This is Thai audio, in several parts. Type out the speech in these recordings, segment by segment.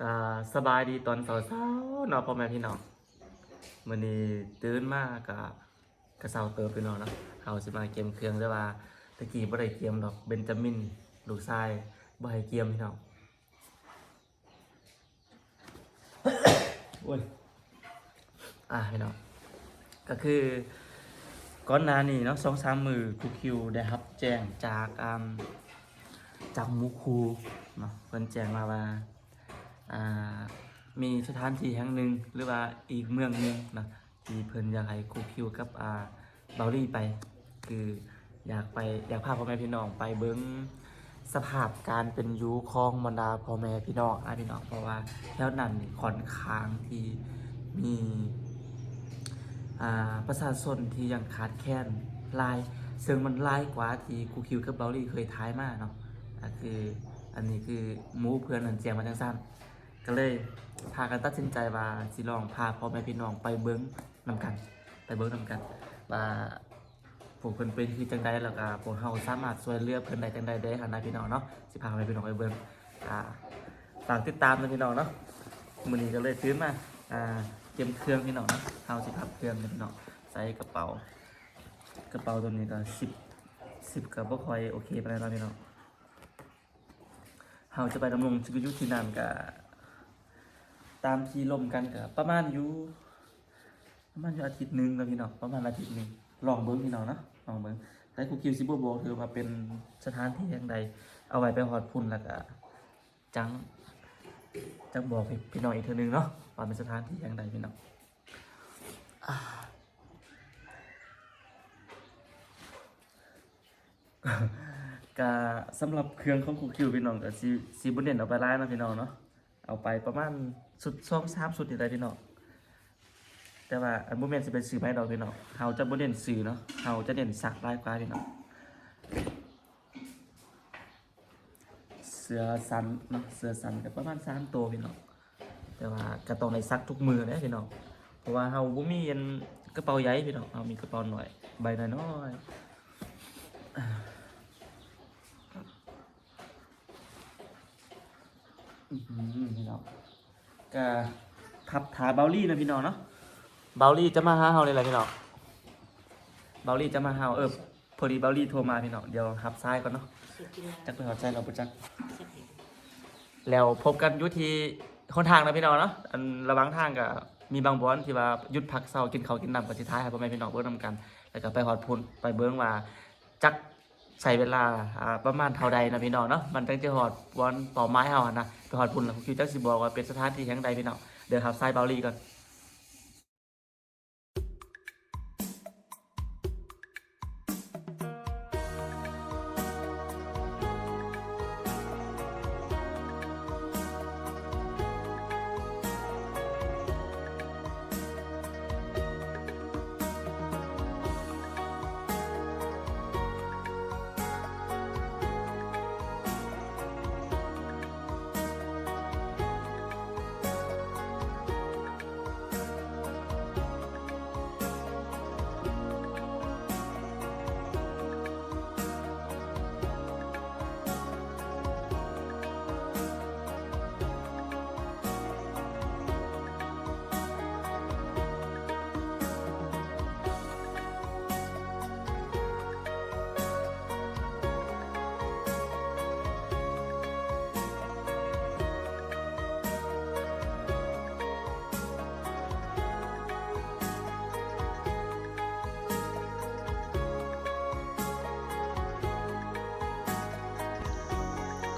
ก็สบายดีตอนเช้าๆเนาะพ่อแม่พี่น้องมื้อนี้ตื่นมาก็กะเซาเติบพี่น้องเนาะเฮาสิมาเกมเครื่องแต่ว่าตะกี้บ่ได้เกมดอกเบนจามินลูกชายบ่ให้เกมพี่น้องโอ้ยอะพี่น้องก็คือก่อนหน้านี้เนาะ2-3มือครูคิวได้รับแจ้งจากอ่าจากมูคูเนาะเพิ่นแจ้งมาว่า มีสถานที่แห่งหนึ่งหรือว่าอีกเมืองหนึ่งนะที่เพิ่นอยากให้ครูคิวกับอ่าเบาลี่ไป คืออยากไปอยากพาพ่อแม่พี่น้องไปเบิ้งสภาพการเป็นอยูของบรรดาพ่อแม่พี่น้องอะพี่น้องเพราะว่าแถวนั้นนี่ค่อนข้างที่มีอ่าประชาชนที่ยังขาดแคลนลายซึ่งมันลายกว่าที่ครูคิวกับเบาลี่เคยท้ายมาเนาะอะคืออันนี้คือมูเพื่อนนันเจียงมาจังสั้น ก็เลยพากันตัดสินใจว่าสิลองพาพ่อแม่พี่น้องไปเบิ้งนำกัน ไปเบิ้งนำกันว่าพวกเพิ่นเป็นคือจังใดแล้วก็พวกเฮาสามารถช่วยเหลือเพิ่นได้จังใดได้หันหน้าพี่น้องเนาะสิพาแม่พี่น้องไปเบิ้งอ่าฝากติดตามนะพี่น้องเนาะมื้อนี้ก็เลยซื้อมาอ่าเตรียมเครื่องพี่น้องเนาะเฮาสิพับเครื่องนะพี่น้องใส่กระเป๋า กระเป๋าตัวนี้ก็10 10ก็บ่ค่อยโอเคปานใดเนาะพี่น้องเฮาจะไปดำรงชีวิตอยู่ที่นั่นก็ ตามที่ลมกันกับประมาณอยู่ประมาณอยู่อาทิตย์หนึ่งแล้วพี่น้องประมาณอาทิตย์หนึ่งลองเบิ้งพี่น้องนะลองเบิ้งแต่ครูคิวซิบบอกถือว่าเป็นสถานที่แห่งใดเอาไว้ไปหอดพุ่นแล้วก็จังจังบอกให้พี่น้องอีกเทีนึงเนาะว่าเป็นสถานที่แห่งใดพี่น้องก็สำหรับเครื่องของครูคิวพี่น้องก็ซีซีบุญเด่นเอาไปไล่นาะพี่น้องเนาะเอาไปประมาณ สุดสองสามสุดนี่แหละพี่น้องแต่ว่าอันโมเมนต์จะเป็นสื่อไม่ดอกพี่น้องเฮาจะบ่เด่นสื่อเนาะเฮาจะเด่นสักลายกว่าพี่น้องเสือสันเนาะเสือสันกับประมาณสามตัวพี่น้องแต่ว่าก็ต้องในซักทุกมือเลยพี่น้องเพราะว่าเฮาบ่มีอันกระเป๋าใหญ่พี่น้องเฮามีกระเป๋าหน่อยใบน้อยๆอ่าอื้อหือพี่น้อง ก็พับถาเบลลี่นะพี่น้องเนาะเบลลี่จะมาหาเฮาเลยแหละพี่น้องเบลลี่จะมาหาเออพอดีเบลลี่โทรมาพี่น้องเดี๋ยวหับซ้ายก่อนเนาะจักไปหัวใจเราปุจัก แล้วพบกันอยุที่คนทางนะพี่น้องเนาะอันระหวังทางก็มีบางบอนที่ว่าหยุดพักเศร้ากินข้าวกินน้ำกันที่ท้ายให้พ่อแม่พี่น้องเบิ่งนำกัน แล้วก็ไปฮอดพุ่นไปเบิ่งว่าจัก ใส่เวลาประมาณเท่าใดนะพี่น้องเนาะมันตั้งจะหอดวอนต่อไม้เฮานะไปหอดพุ่นแล้วคิวจักสิบอกว่าเป็นสถานที่แห่งใดพี่น้องเดี๋ยวครับไซเบาลี่ก่อน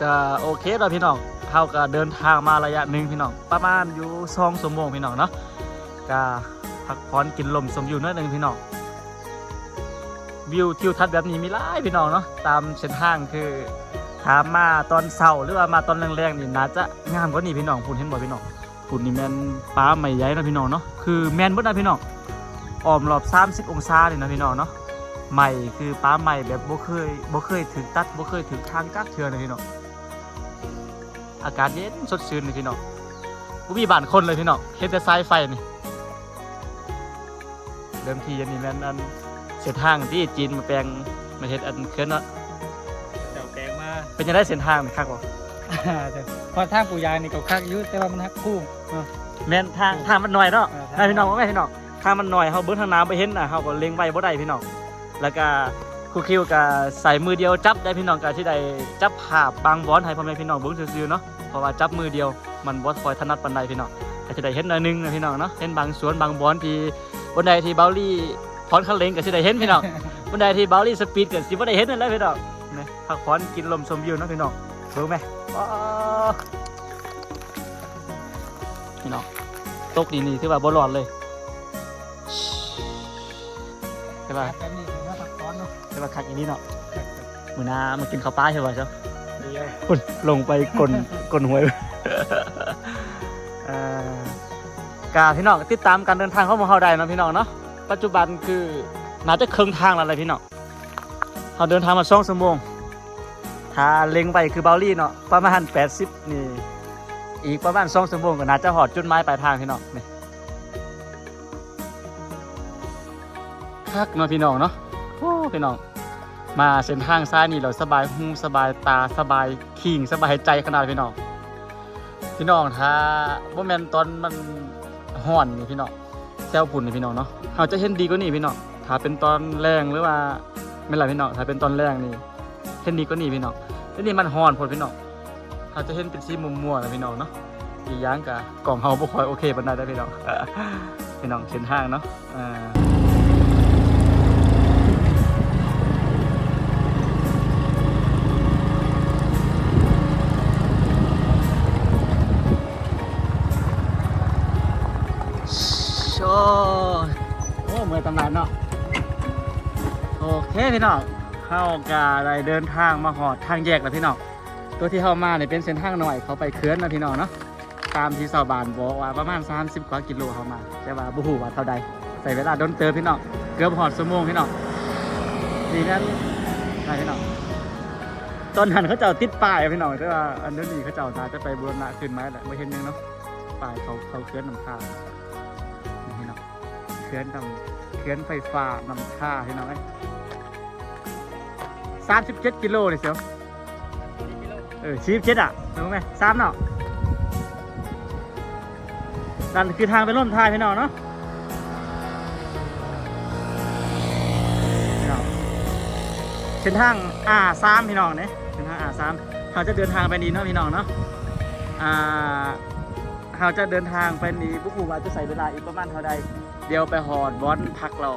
ก็โอเคเราพี่น้องเขาก็เดินทางมาระยะหนึ่งพี่น้องประมาณอยู่สองชั่วโมงพี่น้องเนาะก็พักผ่อนกินลมสมอยู่นิดนึงพี่น้องวิวทิวทัศน์แบบนี้มีหลายพี่น้องเนาะตามเส้นทางคือถามมาตอนเช้าหรือว่ามาตอนแรงๆนี่น่าจะงามกว่านี้พี่น้องพูดเห็นบ่พี่น้องพูดนี่แมนป้าใหม่ใหญ่นะพี่น้องเนาะคือแมนบดนะพี่น้องอ้อมรอบ30องศาเลยนะพี่น้องเนาะใหม่คือป้าใหม่แบบบ่เคยบ่เคยถึงตัดบ่เคยถึงทางกักเทือนะพี่น้อง อากาศเย็นสดชื่นเลยพี่น้องกูมีบ้านคนเลยพี่น้องเห็นแต่สายไฟนี่เดิมทีอันนี้แม่นอันเส้นทางที่จีนมาแปลงมาเฮ็ดอันเคลื่อนเนาะเจ้าแกงมาเป็นยังไงเส้นทางนี่ครับผมอ่าแต่พอทางปูยางนี่ก็คักอยู่แต่ว่ามันฮักคู่เนาะแม่นทางทางมันหน่อยเนาะเออให้พี่น้องว่าไงพี่น้องทางมันหน่อยเฮาเบิ่งทางน้ำไปเห็นน่ะเฮาก็เล็งไว้บ่ได้พี่น้องแล้วก็ ครูคิวก็ใส่มือเดียวจับได้พี่น้องก็สิได้จับภาพบางบอนให้พ่อแม่พี่น้องเบิ่งซื่อๆเนาะเพราะว่าจับมือเดียวมันบ่ค่อยถนัดปานใดพี่น้องก็สิได้เห็นหน่อยนึงนะพี่น้องเนาะเห็นบางสวนบางบอนที่บนใดที่เบาลี่พรอนคันเลงก็สิได้เห็นพี่น้องบนใดที่เบาลี่สปีดก็สิบ่ได้เห็นนั่นแหละพี่น้องนะพักผ่อนกินลมชมวิวเนาะพี่น้องเบิ่งไหมพี่น้องตกดีนี่ถือว่าบ่ร้อนเลยใช่ป่ะ อนเนาะใช่ป่ะคักอย่างนี้เนาะมื้อหน้ามากินข้าวปลาใช่ป่ะเจ้าเดียวคุณลงไปกลนกลนหวยเอ่อกาพี่น้องติดตามการเดินทางเข้ามาเฮาได้เนาะพี่น้องเนาะปัจจุบันคือน่าจะครึ่งทางแล้วเลยพี่น้องเราเดินทางมา2ชั่วโมงถ้าเล็งไปคือเบาลี่เนาะประมาณ80นี่อีกประมาณ2ชั่วโมงก็น่าจะหอดจุดหมายปลายทางพี่น้องนี่คักเนาะพี่น้องเนาะโอ้พี่น้อง มาเส้นทางซ้ายนี่เราสบายหูสบายตาสบายขิงสบายใจขนาดพี่น้องพี่น้องถ้าบ่แมนตอนมันห่อนนี่พี่น้องแซวพุ่นนี่พี่น้องเนาะเราจะเห็นดีกว่านี้พี่น้องถ้าเป็นตอนแรงหรือว่าไม่ไรพี่น้องถ้าเป็นตอนแรงนี่เห็นดีกว่านี้พี่น้องทีนี้มันห่อนพดพี่น้องเราจะเห็นเป็นสีมุมมัวนะพี่น้องเนาะอีกอย่างกะกล่องเฮาบ่คอยโอเคปานใดได้พี่น้องพี่น้องเส้นทางเนาะอ่า โชโอ้เมื่อตำนานเนาะโอเคพี่น้องเข้ากาได้เดินทางมาหอดทางแยกแล้วพี่น้องตัวที่เข้ามาเนี่ยเป็นเส้นทางหน่อยเขาไปเคื่อนนะพี่น้องเนาะตามที่ชาวบ้านบอกว่าประมาณ 30 กว่ากิโลเข้ามาแต่ว่าบุหูว่าเท่าใดใส่เวลาโดนเติมพี่น้องเกือบหอดชั่วโมงพี่น้องดีนั้นได้พี่น้องตอนนั้นเขาเจ้าติดป้ายพี่น้องแต่ว่าอันนี้เขาเจ้าน่าจะไปบูรณะขึ้นไหมแหละไม่เห็นยังเนาะป้ายเขาเขาเคลื่อนนำทาง เคลื่อนนำเคลื่อนไฟฟ้านำค่าให้น้องสามสิบเจ็ดกิโลเลยเสียวเออชีบเจ็ดอะรู้ไหมสามเนาะนั่นคือทางไปร่วมทายพี่น้องเนาะพี่น้องเส้นทางอาสามพี่น้องเนี่ยเส้นทางอาสามเขาจะเดินทางไปนี้เนาะพี่น้องเนาะอ่าเราจะเดินทางไปนี้บุคูว่าจะใส่เวลาอีกประมาณเท่าใดเดี๋ยวไปหอดบอนพักเรา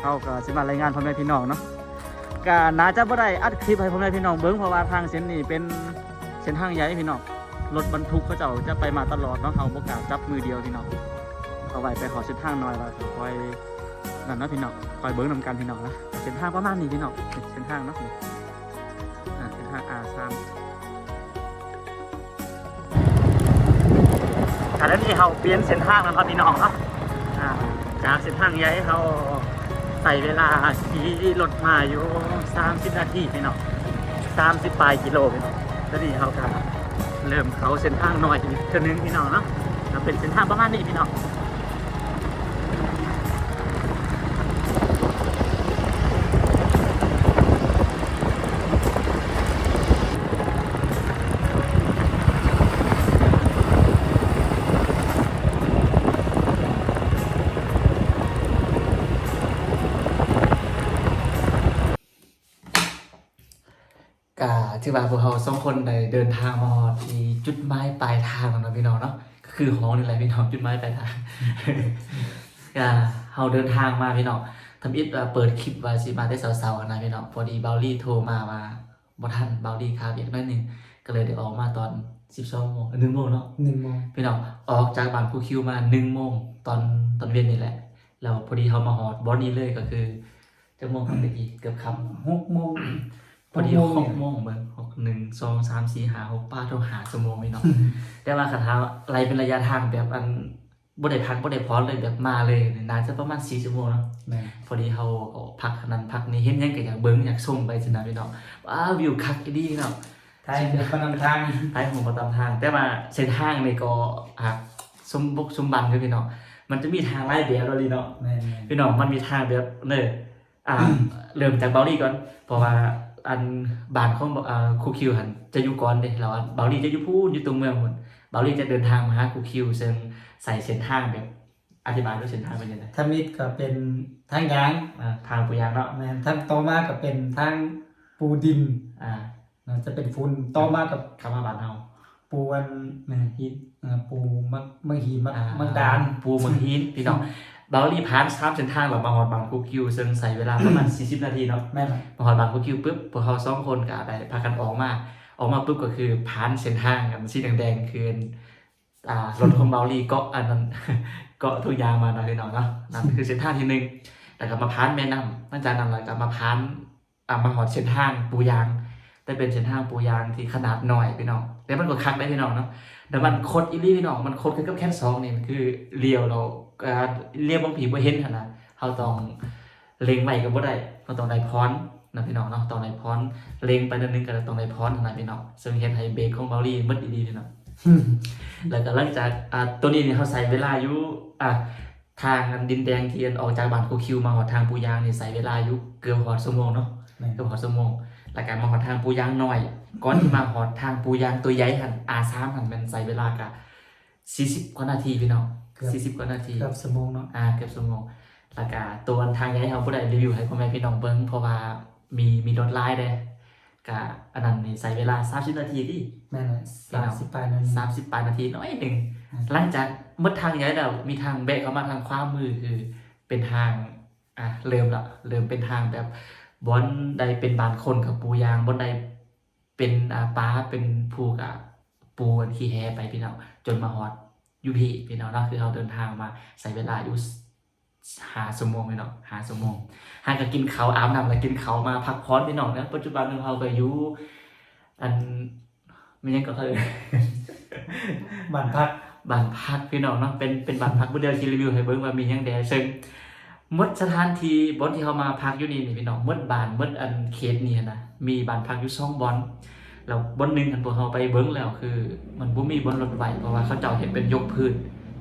เขาก็สิมารายงานพ่อแม่พี่น้องเนาะก็น่าจะบ่ได้อัดคลิปให้พ่อแม่พี่น้องเบิ้งเพราะว่าทางเส้นนี้เป็นเส้นทางใหญ่พี่น้องรถบรรทุกเขาเจ้าจะไปมาตลอดเนาะเขาบ่กล้าจับมือเดียวพี่น้องเอาไว้ไปขอเส้นทางหน่อยวก็คอยนั่นนาะพี่น้องคอยเบิ้งนำกันพี่น้องนะเส้นทางประมาณนี้พี่น้องเส้นทางเนาะอ่าเส้นทาง R3 แต่แล้วนี่เขาเปลี่ยนเส้นทางแล้วครับพี่น้องครับ จากเส้นทางใหญ่เขาใส่เวลาขี่รถมาอยู่30นาทีพี่น้องสามสิบปลายกิโลพี่น้องแล้วนี่เขาก็เริ่มเขาเส้นทางหน่อยอีกเท่านึงพี่น้องเนาะเป็นเส้นทางประมาณนี้พี่น้องก็ ที่ว่าพวกเขาสองคนได้เดินทางมาที่จุดหมายปลายทางของเราพี่น้องเนาะก็คือห้องนี่แหละพี่น้องจุดหมายปลายทางก็เขาเดินทางมาพี่น้องทำอิดว่าเปิดคลิปว่าสิมาได้เสาๆนะพี่น้องพอดีเบลลี่โทรมามาบ่ทันเบลลี่คาเบียกนั่นนึงก็เลยได้ออกมาตอน12โมงหนึ่งโมงเนาะหนึ่งโมงพี่น้องออกจากบ้านผู้คิวมาหนึ่งโมงตอนตอนเวียนนี่แหละแล้วพอดีเขามาหอดบอสนี้เลยก็คือจะโมงครับตะกี้เกือบคำหกโมงพอดีหหกโมงกโมงเบิ่ง หกหนึ่งสองสามสี่ห้าหกป้าโทรหาสมองไม่น้องแต่ว่าคาถาอะไรเป็นระยะทางแบบอันบ่ได้พักบ่ได้พอเลยแบบมาเลยน่าจะประมาณสี่ชั่วโมงเนาะแม่นพอดีเขาก็พักอันนั้นพักนี้เห็นหยังก็อยากเบิ่งอยากส่งไปสินะพี่น้องว้าววิวคักอีดีเนาะไทยเดินพนันทางท้ายผมมาตามทาง แต่ว่าเส้นทางนี่ก็หักสมบุกสมบันคือพี่น้องมันจะมีทางไล่เดียวเราลีเนาะแม่นพี่น้องมันมีทางแบบเนออ่าเริ่มจากเบลลี่ก่อนเพราะว่า อันบ้านของอ่าครูคิวหันจะอยู่ก่อนเด้แล้วอันเบาลีจะอยู่พูนอยู่ตรงเมืองพุ่นเบาลีจะเดินทางมาหาครูคิวซึ่งใส่เส้นทางแบบอธิบายด้วยเส้นทางเป็นยังไงถ้ามิดก็เป็นทางยางอ่าทางปุยางเนาะแม่นทางต่อมาก็เป็นทางปูดินอ่าเนาะจะเป็นฝุ่นต่อมากับคำว่าบ้านเฮาปูอันแม่หินอ่าปูมักมังหีมักอ่ามักดานปูเมืองฮีนพี่น้องเบาลีผ่านสามเส้นทางแบบมาฮอดบางครูคิวซึ่งใส่เวลาประมาณ 40 นาทีเนาะแม่นบ่พอหลังพวกคิวปุ๊บพวกเขาสองคนก็ได้พากันออกมา ออกมาปุ๊บก็คือผ่านเส้นทางอันสีแดงๆคืออ่ารถของเบลลี่เกาะอันนั้นเกาะทุกอยางมาหน่อยพี่น้องเนาะนั่นคือเส้นทางที่หนึ่งแต่ก็มาผ่านแม่น้ำหลังจากนั้นแล้วก็มาผ่านอ่ามาหอดเส้นทางปูยางแต่เป็นเส้นทางปูยางที่ขนาดหน่อยพี่น้องแต่มันก็คักได้พี่น้องเนาะแต่มันคดอีหลี่พี่น้องมันคดกันกับแค่สองนี่มันคือเลี้ยวเรา อ่าเลี้ยวบางผีบ่เห็นหั่นนะเราต้องเล็งไว้ก็บ่ได้เราต้องได้พรนะพี่น้องเนาะต้องได้พรเล็งไปนิดนึงก็ต้องได้พรนะพี่น้องซึ่งเฮ็ดให้เบรกของเบาลี่มึดดีๆพี่น้องแล้วก็หลังจากอ่าตัวนี้นี่เขาใส่เวลาอยู่อะทางอันดินแดงที่อันออกจากบ้านโคคิวมาหอดทางปูยางนี่ใส่เวลาอยู่เกือบหอดชั่วโมงเนาะแม่นเกือบหอดชั่วโมงแล้วก็มาหอดทางปูยางหน่อย ก่อนที่มาหอดทางปูยางตัวใหญ่หัน R3 หันมันใส่เวลากะ40กว่านาทีพี่น้อง 40กว่านาที เกือบชั่วโมงเนาะอ่าเกือบชั่วโมงแล้วก็ตัวทางย้ายเขาผู้ใดรีวิวให้พ่อแม่พี่น้องเบิ้งเพราะว่ามีมีรถไลน์เด้ก็อันนั้นนี่ใส่เวลา30นาทีดิแม่นเลยสามสิบแปดนาที30ปลายนาทีน้อยหนึ่งอืม หลังจากหมดทางย้ายแล้วมีทางแบกเข้ามาทางขวามือคือ เป็นทางอะเริ่มละเริ่มเป็นทางแบบบอนใดเป็นบานคนกับปูยางบอนใดเป็นอ่าป้าเป็นภูกับปูอันขี่แฮไปพี่น้องจนมาฮอด อยูพีพี่น้องเนาะคือเราเดินทางมาใส่เวลาอยู่หาสมงพี่น้องหาสมงหาก็กินเขาอาบน้ำแล้วกินเขามาพักผ่อนพี่น้องนะปัจจุบันเราก็อยู่อันไม่ยังก็คือบ้านพักบ้านพักพี่น้องเนาะเป็นเป็นบ้านพักบ่เดียวที่รีวิวให้เบิ่งว่ามียังแดซึ่งมดสถานที่บอนที่เขามาพักอยู่นี่นี่พี่น้องมดบ้านมดอันเขตนี่นะมีบ้านพักอยู่สองบอน แล้วบ่อนหนึงอันพวกเขาไปเบิ่งแล้วคือ มันบ่มีบ่อนรถไฟเพราะว่าเขาเจ้าเฮ็ดเป็นยกพื้น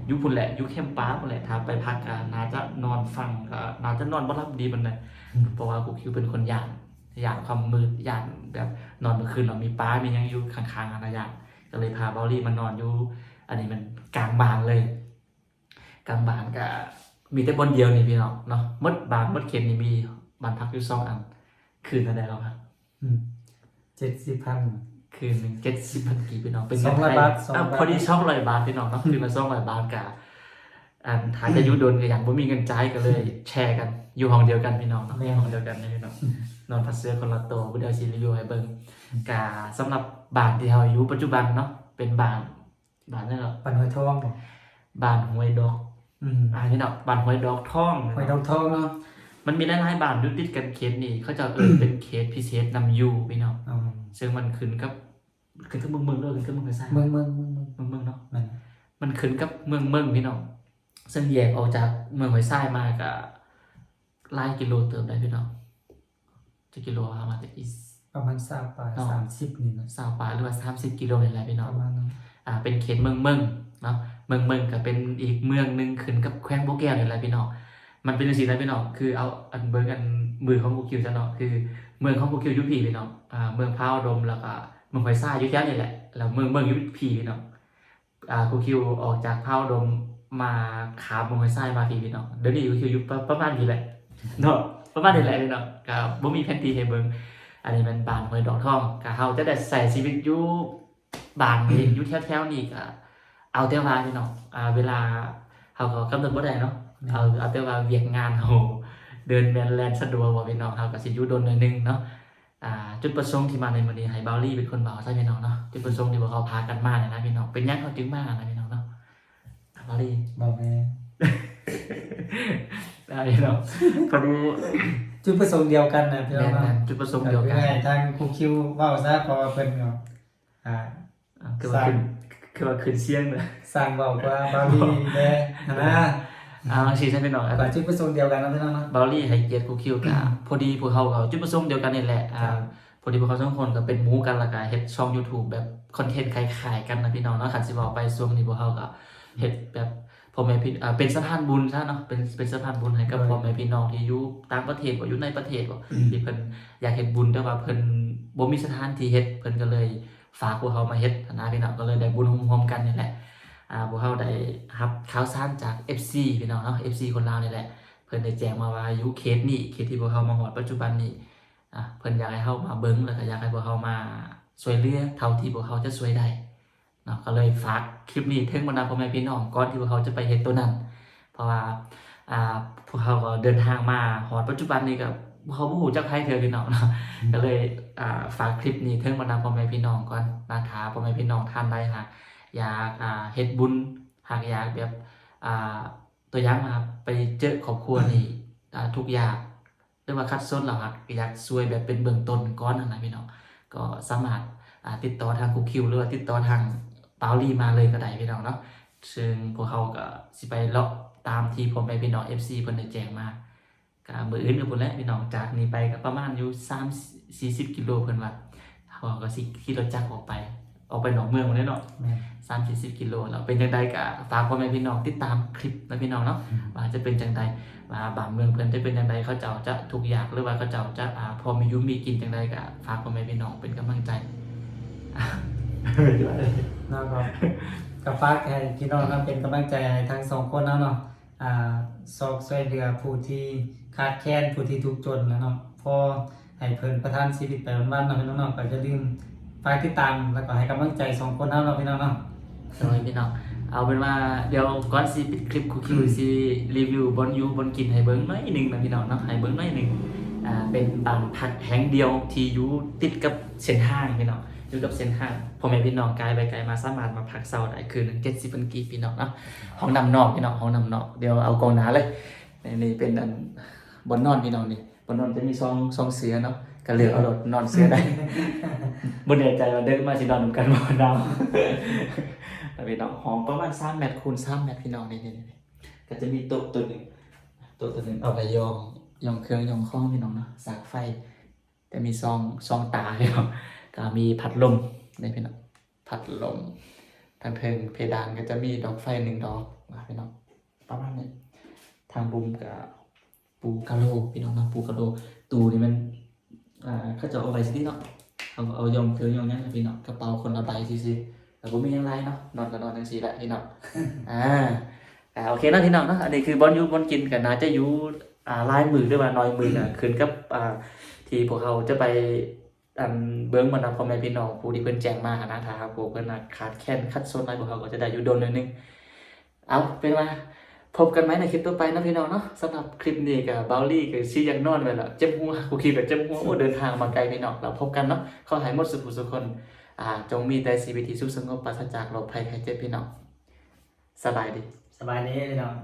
อยู่พุ่นแหละอยู่เข้มป้าพุ่นแหละถ้าไปพักก็น่าจะนอนฟังก็น่าจะนอนบ่หลับดีปานใดเพราะว่ากูคิวเป็นคนย่านย่านความมืดย่านแบบนอนเมื่อคืนเรามีป้ามีหยังอยู่ข้างๆอันนะย่านก็เลยพาเบาลี่มานอนอยู่ อันนี้มันกลางบานเลย กลางบานก็มีแต่บนเดียวนี่พี่น้องเนาะมดบานมดเข็มนี่มีบานพักอยู่สองอัน คืนนั้นได้แล้วครับ เจ็ดสิบพัน คืนหนึ่งเจ็ดสิบพันกี่พี่น้องเป็นสองร้อยเงินไทบาทสองร้อยอะพอดีช่องร้อยบาทพี่น้องเนาะคือมาช่องร้อยบาทกะอันทานจะอยุดนก็อย่างบ่มีเงินจ่ายก็เลย แชร์กัน อยู่ห้องเดียวกันพี่น้องเนาะห้องเดียวกันนี่พี่น้องนอนพัดเสื้อคนละตัวบ่ได้เอาสิรีวิวให้เบิ่งกะสำหรับบ้านที่เฮาอยู่ปัจจุบันเนาะเป็นบ้านบ้านนั่นเนาะปันหอยทองบ่บ้านห้วยดอก อืมอ่าพี่น้องบ้านห้วยดอกท่องหอยทองทองเนาะ มันมีหลายๆบ้านอยู่ติดกันเขตนี่เขาจะเอิ้นเป็นเขตพิเศษนำอยู่พี่น้องอ๋อซึ่งมันขึ้นกับขึ้นกับเมืองเมืองด้วยขึ้นกับเมืองภาษาเมืองเมืองเมืองเมืองเมืองเมืองเนาะมันมันขึ้นกับเมืองเมืองพี่น้องซึ่งแยกออกจากเมืองหอยทรายมาก็หลายกิโลเติมได้พี่น้องจะกิโลประมาณจะอีประมาณสามปลายอ๋อสามสิบนี่นะสาวปลายหรือว่าสามสิบกิโลนี่แหละพี่น้ปองระมาณนั้นอ่าเป็นเขตเมืองเมืองเนาะเมืองเมืองก็เป็นอีกเมืองหนึ่งขึ้นกับแขวงโบแก้วนี่แหละพี่น้อง มันเป็นสิ่งที่พี่น้องคือเอาอันเบิร์กันมือของกูคิวจะเนาะคือ เมืองของกูคิวยุพีพี่น้องอ่าเมืองพาวดมแล้วก็เมืองหอยซ่ายุแค่นี่แหละแล้วเมืองเมืองยุพีพี่น้องอ่ากูคิวออกจากพาวดมมาขาบเมืองหอยซ่ามาพี่พี่น้องเดี๋ยวนี้กูคิวยู่ประประมาณนี้แหละเนาะประมาณนี้แหละพี่น้องก็บ่มีแผนที่ให้เบิ่งอันนี้มันบานหอยดอกทองก็เฮาจะได้ใส่ชีวิตอยู่บานนี้อยู่แถวๆนี้ก็เอาแต่ว่าพี่น้องอ่าเวลาเขาก็กำหนดบ่ได้เนาะ เอาเอาแต่ว่าเวียกงานเขาเดินแมนแลนสะดวกว่าพี่น้องเขาก็สิอยู่โดนหน่อยหนึงเนาะอ่าจุดประสงค์ที่มาในมื้อนี้ให้บาวลี่เป็นคนเบาใช่พี่น้องเนาะจุดประสงค์ที่ว่าเขาพากันมาเนี่ยนะพี่น้องเป็นหยังเขาจึงมานะพี่น้องเนาะอะบาวลี่บอกแม่ได้พี่น้องพอดีจุดประสงค์เดียวกันนะพี่น้แม่องนเนาะๆจุดประสงค์เดียวกันก็คือให้ทางครูคิวเว้าซะเพราะว่าเพิ่นก็อ่า อะคือว่าขึ้นคือว่าขึ้นเสียงเลย สร้างเว้าว่าบาลีแด้นะ เอาสิใช่พี่น้องอะก็จุดประสงค์เดียวกันนะพี่น้องเนาะบอลลี่ให้เกียรติครูคิวกับพอดีพวกเขาก็จุดประสงค์เดียวกันนี่แหละอ่าครับพอดีพวกเขาสองคนก็เป็นหมูกันและก็เฮ็ดช่อง YouTube แบบคอนเทนต์คล้ายๆกันนะพี่น้องเนาะคันสิบอกไปช่วงนี้พวกเขาก็เฮ็ดแบบพ่อแม่พี่อ่าเป็นสะพานบุญซะเนาะเป็นเป็นสะพานบุญให้กับพ่อแม่พี่น้องที่อยู่ต่างประเทศบ่อยู่ในประเทศบ่ที่เพิ่นอยากเฮ็ดบุญแต่ว่าเพิ่นบ่มีสถานที่เฮ็ดเพิ่นก็เลยฝากพวกเขามาเฮ็ดนะพี่น้องก็เลยได้บุญร่วมๆกันนี่แหละอ่า พวกเขาได้รับข่าวสารจาก FC พี่น้องเนาะ FC คนลาวนี่แหละ เพิ่นได้แจ้งมาว่าอายุเคสนี้เคสที่พวกเขามาฮอดปัจจุบันนี้อะเพิ่นอยากให้เฮามาเบิ่งแล้วก็อยากให้พวกเขามาช่วยเหลือเท่าที่พวกเขาจะช่วยได้เนาะก็เลยฝากคลิปนี้ถึงบรรดาพ่อแม่พี่น้องก่อนที่พวกเขาจะไปเฮ็ดตัวนั้น เพราะว่าอ่าพวกเขาก็เดินทางมาฮอดปัจจุบันนี้ก็เขาบ่ฮู้จักไผเทื่อพี่น้องเนาะก็เลยอ่าฝากคลิปนี้ถึงบรรดาพ่อแม่พี่น้องก่อนนะถ้าพ่อแม่พี่น้องท่านใดหาก อยากอ่าเฮ็ดบุญหากอยากแบบอ่าตัวอย่างมาครับไปเจอครอบครัวนี่อ่าทุกอย่างเรียกว่าคัดส้นเราครับอยากช่วยแบบเป็นเบื้องต้นก้อนนะพี่น้องก็สามารถอ่าติดต่อทางคุกคิวหรือว่าติดต่อทางเปาลี่มาเลยก็ได้พี่น้องเนาะซึ่งพวกเขาก็สิไปเลาะตามที่ผมไปพี่น้อง FC เพิ่นได้แจ้งมาก็มืออื่นกับพุ่นแหละพี่น้องจากนี้ไปก็ประมาณอยู่3 40กิโลเพิ่นว่าเขาก็สิขี่รถจักรออกไป ออกไปนอกเมืองหมดเลยเนาะแม่นสามสี่สิบกิโลแล้วเป็นจังใดก็ฝากพ่อแม่พี่น้องติดตามคลิปนะพี่น้องเนาะว่าจะเป็นจังใดว่าบ้านเมืองเพิ่นจะเป็นจังใดเขาเจ้าจะทุกอย่างหรือว่าเขาเจ้าจะอ่าพอมีอยุมีกินจังใดก็ฝากพ่อแม่พี่น้องเป็นกำลังใจอะเนาะก็กับฝากให้พี่น้องนะเป็นกำลังใจให้ทั้งสองคนนะเนาะอ่าซอกช่วยเหลือผู้ที่ขาดแคลนผู้ที่ทุกข์จนนะเนาะพอให้เพิ่นประทานชีวิตไปวันๆเนาะพี่น้องเนาะก็จะลืม ฝากติดตามแล้วก็ให้กำลังใจสองคนเฮาเนาะพี่น้องเนาะสวัสดีพี่น้องเอาเป็นว่าเดี๋ยวก่อนสิปิดคลิปคุกคิวสิรีวิวบนอยูบนกินให้เบิ้งหน่อยหนึ่งนะพี่น้องเนาะให้เบิ้งหน่อยหนึ่งอ่าเป็นบ้านพักแห่งเดียวที่อยู่ติดกับเส้นทางพี่น้องอยู่กับเส้นทางพ่อแม่พี่น้องไกลไปไกลมาสามารถมาพักเซาได้คืนหนึ่งเจ็ดสิบพันกีพี่น้องเนาะห้องนำนอกพี่น้องห้องนำนอกเดี๋ยวเอากองหนาเลยนี่นี่เป็นอันบนนอนพี่น้องนี่บนนอนจะมีซองซองเสือเนาะ ก็เลือกเอารถนอนเสือได้บนแน่ใจว่าเดินมาสินอนนำกันบ่ดาวแล้วพี่น้องหอมประมาณ3เมตคูณ3เมตพี่น้องนี่นี่นี่ก็จะมีโต๊ะตัวหนึ่งโต๊ะตัวหนึ่งเอาไปยองยองเครื่องยองข้องพี่น้องเนาะสากไฟ แต่มีซองซองตาพี่น้องก็มีพัดลมนี่พี่น้องพัดลมทางเทิงเพดานก็จะมีดอกไฟหนึ่งดอกนะพี่น้องประมาณนี้ทางบุมกับปูกะโลพี่น้องนะปูกะโลตูนี่มัน อ่าเขาจะเอาไว้สิที่เนาะเอาเอายองเครื่องยองนั้นนะพี่น้องกระเป๋าคนละใบซิๆแต่ผมมีอยังไรเนาะนอนก็นอนจังซี่แหละพี่น้องอ่าอ่าโอเคเนาะพี่น้องเนาะอันนี้คือบอลยูบอลกินกันนาจะอยู่อ่าลายมือด้วยว่าน้อยมืออะขึ้นกับอ่าที่พวกเขาจะไปอันเบิ้งบรรดาพ่อแม่พี่น้องผู้ที่เพิ่นแจ้งมาหานะถ้าหากพวกเพิ่นน่ะขาดแคลนคัดโซนอะไรพวกเขาก็จะได้อยู่โดนหนิดนึงเอาเป็นว่า พบกันไหมในคลิปต่อไปนะพี่น้องเนาะสำหรับคลิปนี้กับเบลลี่กับซียังนอนไปแล้วเจ็บหัวกูคิดกับเจ็บหัวโอ้เดินทางมาไกลพี่น้องเราพบกันเนาะขอให้หมดสุขสุขคนอ่าจงมีแต่ชีวิตที่สุขสงบปราศจากโรคภัยไข้เจ็บพี่น้องสบายดี สบายดีพี่น้อง